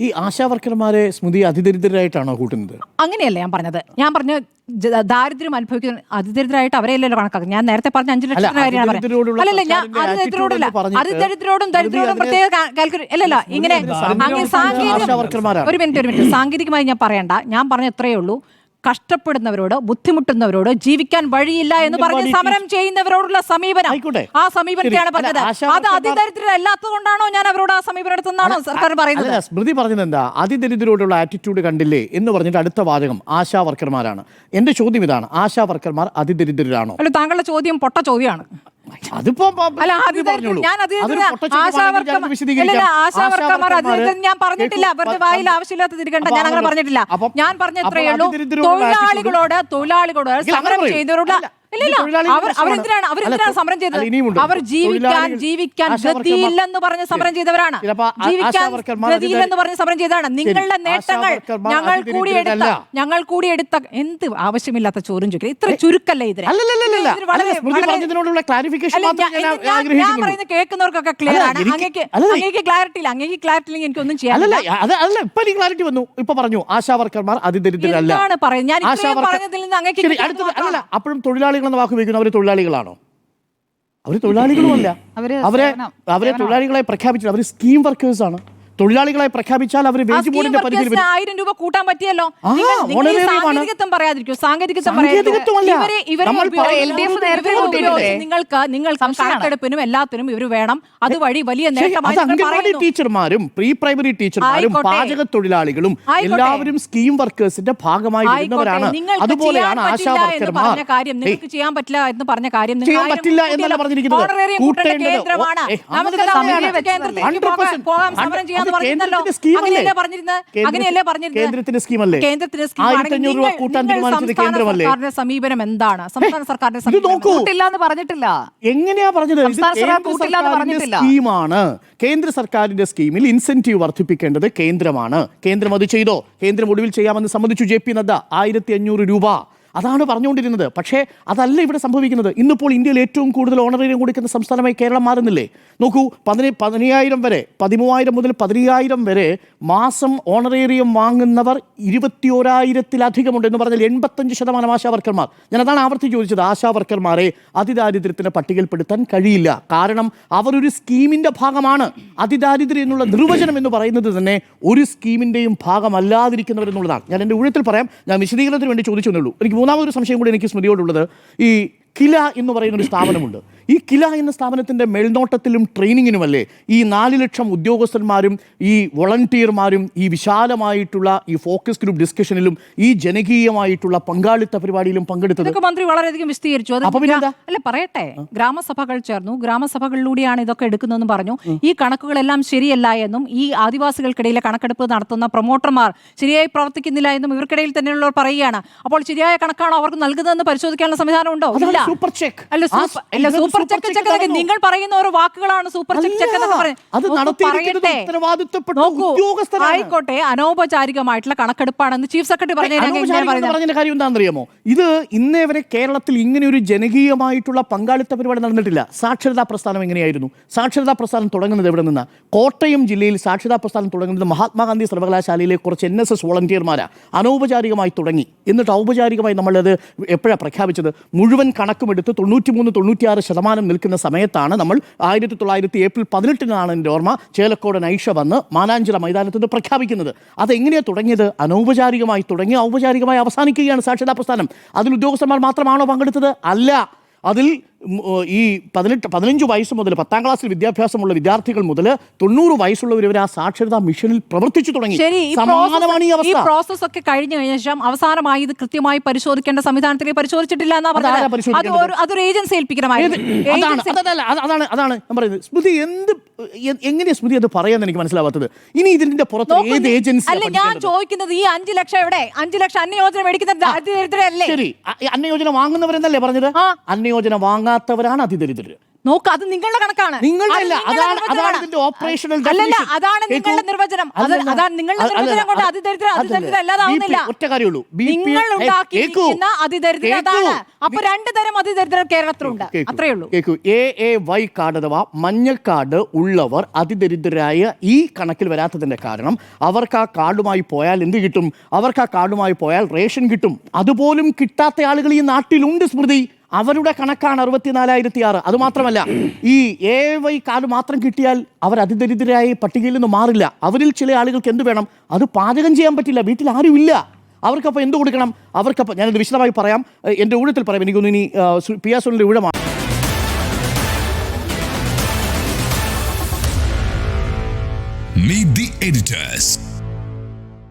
ഈ ആശാവർക്കർമാരെ സ്മൃതി അതിദരിദ്രരായിട്ടാണോ കൂട്ടുന്നത്? അങ്ങനെയല്ല ഞാൻ പറഞ്ഞത്. ഞാൻ പറഞ്ഞ ജ- ദാരിദ്ര്യം അനുഭവിക്കുന്ന അതിദരിദ്രമായിട്ട് അവരെയല്ലോ കണക്കാക്കുന്നത്. ഞാൻ നേരത്തെ പറഞ്ഞ അഞ്ചു ലക്ഷത്തിന്റെ കാര്യമാണ് അതിദരിദ്രരോടുള്ള പറഞ്ഞത് അല്ലല്ല ഞാൻ സർക്കാരിന്റെ അതിദരിദ്രോടല്ല. attitude എന്ന് പറഞ്ഞിട്ട് അതിദരിദ്രോടും ദരിദ്രോടും പ്രത്യേക കാൽക്കുലേറ്റ് അല്ലല്ല ഇങ്ങനെ സാങ്കേതിക അങ്ങനെ സാങ്കേതിക. ഒരു മിനിറ്റ് ഒരു മിനിറ്റ്. സാങ്കേതികമായി ഞാൻ പറയണ്ട. ഞാൻ പറഞ്ഞ എത്രയേ ഉള്ളൂ. കഷ്ടപ്പെടുന്നവരോട് ബുദ്ധിമുട്ടുന്നവരോട് ജീവിക്കാൻ വഴിയില്ല എന്ന് പറഞ്ഞ് സമരം ചെയ്യുന്നവരോടുള്ള സമീപനം. ആ സമീപനത്തെയാണ് പറഞ്ഞത്. അത് വർക്കർമാർ- അതിദരിദ്രം അല്ലാത്തത് കൊണ്ടാണോ ഞാൻ അവരോട് ആ സമീപനം എടുത്തെന്നാണോ സർക്കാർ പറയുന്നത്? സ്മൃതി പറഞ്ഞത് എന്താ അതിദരിദ്രോടുള്ള ആറ്റിറ്റ്യൂഡ് കണ്ടില്ലേ എന്ന് പറഞ്ഞിട്ട് അടുത്ത വാചകം ആശാ വർക്കർമാരാണ്. എന്റെ ചോദ്യം ഇതാണ്. ആശാ വർക്കർമാർ അതിദരിദ്രരാണോ? അല്ല താങ്കളുടെ ചോദ്യം പൊട്ട ചോദ്യമാണ്. അതിപ്പോ അല്ല പറഞ്ഞോളൂ. ഞാൻ അത്. ആശാവർക്കർമാർ അത് ഞാൻ പറഞ്ഞിട്ടില്ല. അവരുടെ വായിൽ ആവശ്യമില്ലാത്ത തിരികണ്ട. ഞാൻ അങ്ങനെ പറഞ്ഞിട്ടില്ല. ഞാൻ പറഞ്ഞത്രേ ഉള്ളൂ. തൊഴിലാളികളോട് തൊഴിലാളികളോട് സമരം. ചെയ്തവരോട് അവരെന്തിനാണ്? അവരെന്തിനാണ് സമരം ചെയ്തത്? അവർ ജീവിക്കാൻ ജീവിക്കാൻ ഗതിയില്ലെന്ന് പറഞ്ഞ് സമരം ചെയ്തവരാണ്. ജീവിക്കാൻ ഗതിയില്ലെന്ന് പറഞ്ഞ് സമരം ചെയ്തതാണ്. നിങ്ങളുടെ നേട്ടങ്ങൾ ഞങ്ങൾ കൂടി എടുത്ത ഞങ്ങൾ കൂടിയെടുത്ത എന്ത് ആവശ്യമില്ലാത്ത ചോറും ചോദിക്കും ഇത്ര ചുരുക്കല്ലേ ഇതിന്? ഞാൻ- പറയുന്നത് കേൾക്കുന്നവർക്കൊക്കെ ക്ലിയർ ആണ്. എനിക്ക് അങ്ങേക്ക് അങ്ങേക്ക് ക്ലാരിറ്റി ഇല്ല. അങ്ങേക്ക് ക്ലാരിറ്റി ഇല്ലെങ്കിൽ എനിക്കൊന്നും ചെയ്യാൻ അല്ലല്ല അത് അല്ല ക്ലാരിറ്റി വന്നു. ഇപ്പൊ പറഞ്ഞു ആശാ വർക്കർമാർ അതിദരിദ്രരല്ല? ഞാൻ പറഞ്ഞതിൽ നിന്ന് അങ്ങേക്ക് അപ്പോഴും തൊഴിലാളികൾ എന്ന വാക്ക് ഉപയോഗിക്കുന്നു അവർ തൊഴിലാളികളാണോ? അവർ തൊഴിലാളികളുമല്ല. അവരെ അവരെ തൊഴിലാളികളെ പ്രഖ്യാപിച്ചു അവർ സ്കീം വർക്കേഴ്സ് ആണ് തൊഴിലാളികളെ പ്രഖ്യാപിച്ചാൽ അവർ വേജ് ബോർഡിന്റെ പരിധിയിൽ ആയിരം രൂപ കൂട്ടാൻ പറ്റിയല്ലോ. സാങ്കേതികത്വം പറയാതിരിക്കൂ. സാങ്കേതികത്വം നിങ്ങൾക്ക് നിങ്ങൾക്ക്. കണക്കെടുപ്പിനും എല്ലാത്തിനും ഇവർ വേണം. അതുവഴി വലിയ അംഗൻവാടി ടീച്ചർമാരും പ്രീ പ്രൈമറി ടീച്ചർമാരും. പാചക തൊഴിലാളികളും എല്ലാവരും സ്കീം വർക്കേഴ്സിന്റെ ഭാഗമായി വരുന്നവരാണ് അതുപോലെയാണ് ചെയ്യാൻ ആശാ വർക്കർമാർ. നിങ്ങൾക്ക് ചെയ്യാൻ പറ്റില്ല എന്ന് പറഞ്ഞ കാര്യം ചെയ്യാൻ പറ്റില്ല. എന്നല്ല പറഞ്ഞിരിക്കുന്നത്. കൂട്ടേണ്ട കൂട്ടേണ്ടത്. കേന്ദ്രമാണ്. നമുക്ക്. കേന്ദ്രത്തിലേക്ക് 100% പോകാൻ- പോകാൻ സമരം അത് അങ്ങനെയല്ലേ പറഞ്ഞിരുന്നത്? അങ്ങനെയല്ലേ പറഞ്ഞിരുന്നത്? കേന്ദ്രത്തിന്റെ സ്കീമല്ലേ? കേന്ദ്രത്തിന്റെ സ്കീമാണ് സമീപനം എന്താണ്? സംസ്ഥാന സർക്കാരിന്റെ സമീപനം പറഞ്ഞിട്ടില്ല. എങ്ങനെയാ പറഞ്ഞത്. സ്കീമാണ് കേന്ദ്ര സർക്കാരിന്റെ സ്കീമിൽ ഇൻസെന്റീവ് വർദ്ധിപ്പിക്കേണ്ടത് കേന്ദ്രമാണ്. കേന്ദ്രം അത് ചെയ്തോ? കേന്ദ്രം ഒടുവിൽ ചെയ്യാമെന്ന് സമ്മതിച്ചു ജെ പി നദ്ദ. ആയിരത്തി അഞ്ഞൂറ് രൂപ. അതാണ് പറഞ്ഞുകൊണ്ടിരുന്നത്. പക്ഷേ അതല്ല ഇവിടെ സംഭവിക്കുന്നത്. ഇന്നിപ്പോൾ ഇന്ത്യയിൽ ഏറ്റവും കൂടുതൽ ഓണറേറിയം കൊടുക്കുന്ന സംസ്ഥാനമായി കേരളം മാറുന്നില്ലേ? നോക്കൂ പതിന പതിനയ്യായിരം വരെ പതിമൂവായിരം മുതൽ പതിനയ്യായിരം വരെ മാസം ഓണറേറിയം വാങ്ങുന്നവർ ഇരുപത്തിയോരായിരത്തിലധികമുണ്ട് എന്ന് പറഞ്ഞാൽ എൺപത്തഞ്ച് ശതമാനം ആശാവർക്കർമാർ. ഞാൻ അതാണ് ആവർത്തി ചോദിച്ചത് ആശാവർക്കർമാരെ വർക്കർമാരെ അതിദാരിദ്ര്യത്തിന്റെ പട്ടികയിൽപ്പെടുത്താൻ കഴിയില്ല. കാരണം അവർ ഒരു സ്കീമിന്റെ ഭാഗമാണ്. അതിദാരിദ്ര്യം എന്നുള്ള നിർവചനം എന്ന് പറയുന്നത് തന്നെ ഒരു സ്കീമിന്റെയും ഭാഗമല്ലാതിരിക്കുന്നവരെന്നുള്ളതാണ്. ഞാൻ എന്റെ ഊഴത്തിൽ പറയാം ഞാൻ വിശദീകരണത്തിന് വേണ്ടി ചോദിച്ചു എനിക്ക് മൂന്നാമതൊരു സംശയം കൂടി എനിക്ക് സ്മൃതിയോടുള്ളത്. ഈ കില എന്ന് പറയുന്ന ഒരു സ്ഥാപനമുണ്ട്. ഈ കില എന്ന സ്ഥാപനത്തിന്റെ മേൽനോട്ടത്തിലും ട്രെയിനിങ്ങിനുമല്ലേ ഈ നാല് ലക്ഷം ഉദ്യോഗസ്ഥന്മാരും ഈ വോളണ്ടിയർമാരും ഈ വിശാലമായിട്ടുള്ള ഈ ഫോക്കസ് ഗ്രൂപ്പ് ഡിസ്കഷനിലും ഈ ജനകീയമായിട്ടുള്ള പങ്കാളിത്ത പരിപാടിയിലും പങ്കെടുത്തത് മന്ത്രി വളരെയധികം വിസ്തീകരിച്ചു അപ്പൊ അല്ല പറയട്ടെ. ഗ്രാമസഭകൾ ചേർന്നു. ഗ്രാമസഭകളിലൂടെയാണ് ഇതൊക്കെ എടുക്കുന്നതെന്ന് പറഞ്ഞു. ഈ കണക്കുകളെല്ലാം ശരിയല്ല എന്നും ഈ ആദിവാസികൾക്കിടയിലെ കണക്കെടുപ്പ് നടത്തുന്ന പ്രൊമോട്ടർമാർ ശരിയായി പ്രവർത്തിക്കുന്നില്ല എന്നും ഇവർക്കിടയിൽ തന്നെയുള്ളവർ പറയുകയാണ്. അപ്പോൾ ശരിയായ കണക്കാണോ അവർക്ക് നൽകുന്നതെന്ന് പരിശോധിക്കാനുള്ള സംവിധാനം ഉണ്ടോ? ഇല്ല. Super check. അല്ല സൂപ്പർ അല്ല സൂപ്പർ സൂപ്പർ ചെക്ക് ചെക്ക് നിങ്ങൾ പറയുന്ന ഓരോ വാക്കുകളാണ് സൂപ്പർ ചെക്ക് ചെക്ക് എന്നൊക്കെ പറയുന്നത്. ആയിക്കോട്ടെ അനൗപചാരികമായിട്ടുള്ള കണക്കെടുപ്പാണെന്ന് ചീഫ് സെക്രട്ടറി പറഞ്ഞ കാര്യം എന്താണെന്നറിയാമോ? ഇത് ഇന്നേ വരെ കേരളത്തിൽ ഇങ്ങനെ ഒരു ജനകീയമായിട്ടുള്ള പങ്കാളിത്ത പരിപാടി നടന്നിട്ടില്ല. സാക്ഷരതാ പ്രസ്ഥാനം എങ്ങനെയായിരുന്നു? സാക്ഷരതാ പ്രസ്ഥാനം തുടങ്ങുന്നത് എവിടെ നിന്ന്? കോട്ടയം ജില്ലയിൽ സാക്ഷരതാ പ്രസ്ഥാനം തുടങ്ങുന്നത് മഹാത്മാഗാന്ധി സർവകലാശാലയിലെ കുറച്ച് എൻ എസ് എസ് വോളണ്ടിയർമാരാ അനൗപചാരികമായി തുടങ്ങി. എന്നിട്ട് ഔപചാരികമായി നമ്മളത് എപ്പോഴാണ് പ്രഖ്യാപിച്ചത്? മുഴുവൻ കണക്കുമെടുത്ത് തൊണ്ണൂറ്റിമൂന്ന് തൊണ്ണൂറ്റിയാറ് ശതമാനം നിൽക്കുന്ന സമയത്താണ് നമ്മൾ ആയിരത്തി തൊള്ളായിരത്തി ഏപ്രിൽ പതിനെട്ടിനാണ് എന്റെ ഓർമ്മ ചേലക്കോട് നൈഷ വന്ന് മാനാഞ്ചിറ മൈതാനത്ത് പ്രഖ്യാപിക്കുന്നത്. അതെങ്ങനെയാണ് തുടങ്ങിയത്? അനൗപചാരികമായി തുടങ്ങി ഔപചാരികമായി അവസാനിക്കുകയാണ് സാക്ഷരതാ പ്രസ്ഥാനം. അതിൽ ഉദ്യോഗസ്ഥന്മാർ മാത്രമാണോ പങ്കെടുത്തത്? അല്ല. അതിൽ ഈ പതിനെട്ട് പതിനഞ്ച് വയസ്സ് മുതൽ പത്താം ക്ലാസ്സിൽ വിദ്യാഭ്യാസമുള്ള വിദ്യാർത്ഥികൾ മുതൽ തൊണ്ണൂറ് വയസ്സുള്ളവർ ഇവർ ആ സാക്ഷരതാ മിഷനിൽ പ്രവർത്തിച്ചു തുടങ്ങി. സമാനമാണ് ഈ പ്രോസസ് അവസ്ഥ. പ്രോസസ് ഒക്കെ കഴിഞ്ഞു കഴിഞ്ഞ ശേഷം അവസാനമായി ഇത് കൃത്യമായി പരിശോധിക്കേണ്ട സംവിധാനത്തിലേക്ക് പരിശോധിച്ചിട്ടില്ല എന്നാ പറഞ്ഞത്? അതൊരു ഏജൻസി? ഏൽപ്പിക്കണമായിരുന്നു. അതാണ് അതാണ് ഞാൻ പറയുന്നത്. സ്മൃതി എന്ത് എങ്ങനെ എങ്ങനെയാ സ്മൃതി അത് പറയാന്ന് എനിക്ക് മനസ്സിലാവാത്തത്? ഇനി ഇതിന്റെ പുറത്ത് ഏത് ഏജൻസി അല്ല ഞാൻ ചോദിക്കുന്നത് ഈ അഞ്ചു ലക്ഷം എവിടെ? അഞ്ചു ലക്ഷം അന്നയോജന മേടിക്കുന്ന ശരി. അന്നയോജന വാങ്ങുന്നവരെന്നല്ലേ പറഞ്ഞത്? അന്നയോജന അന്നയോജന വാങ്ങാത്തവരാണ് അതിദരിദ്രർ. നോക്ക് അത് നിങ്ങളുടെ കണക്കാണ്. നിങ്ങളുടെ അല്ലല്ല അതാണ് നിങ്ങളുടെ. നിർവചനം. അത് അതാണ് നിങ്ങളുടെ. നിർവചനം കൊണ്ട് അതിദരിദ്ര അതിദരിദ്ര അല്ലാതാവുന്നില്ല നിങ്ങൾ ഉണ്ടാക്കിയിരിക്കുന്ന അതിദരിദ്ര അതാണ്. അപ്പൊ രണ്ട് തരം അതിദരിദ്രം കേരളത്തിലുണ്ട്. അത്രേ ഉള്ളൂ. കേൾക്കൂ എ എ വൈ കാർഡ് അഥവാ മഞ്ഞക്കാർഡ് ഉള്ളവർ അതിദരിദ്രരായ ഈ കണക്കിൽ വരാത്തതിന്റെ കാരണം അവർക്ക് ആ കാർഡുമായി പോയാൽ എന്ത് കിട്ടും? അവർക്ക് ആ കാർഡുമായി പോയാൽ റേഷൻ കിട്ടും. അതുപോലും കിട്ടാത്ത ആളുകൾ ഈ നാട്ടിലുണ്ട് സ്മൃതി. അവരുടെ കണക്കാണ് അറുപത്തിനാലായിരത്തി ആറ് അത് മാത്രമല്ല ഈ എ വൈ കാർഡ് മാത്രം കിട്ടിയാൽ അവർ അതിദരിദ്രരായി പട്ടികയിൽ നിന്ന് മാറില്ല. അവരിൽ ചില ആളുകൾക്ക് എന്ത് വേണം? അത് പാചകം ചെയ്യാൻ പറ്റില്ല. വീട്ടിൽ ആരുമില്ല. അവർക്കപ്പോൾ എന്ത് കൊടുക്കണം? അവർക്കപ്പോൾ ഞാനത് വിശദമായി പറയാം. എന്റെ ഊഴത്തിൽ പറയാം. എനിക്കൊന്ന് ഇനി ആ, പി എസ് സുനിൽ ഊഴമാണ്. Meet the editors.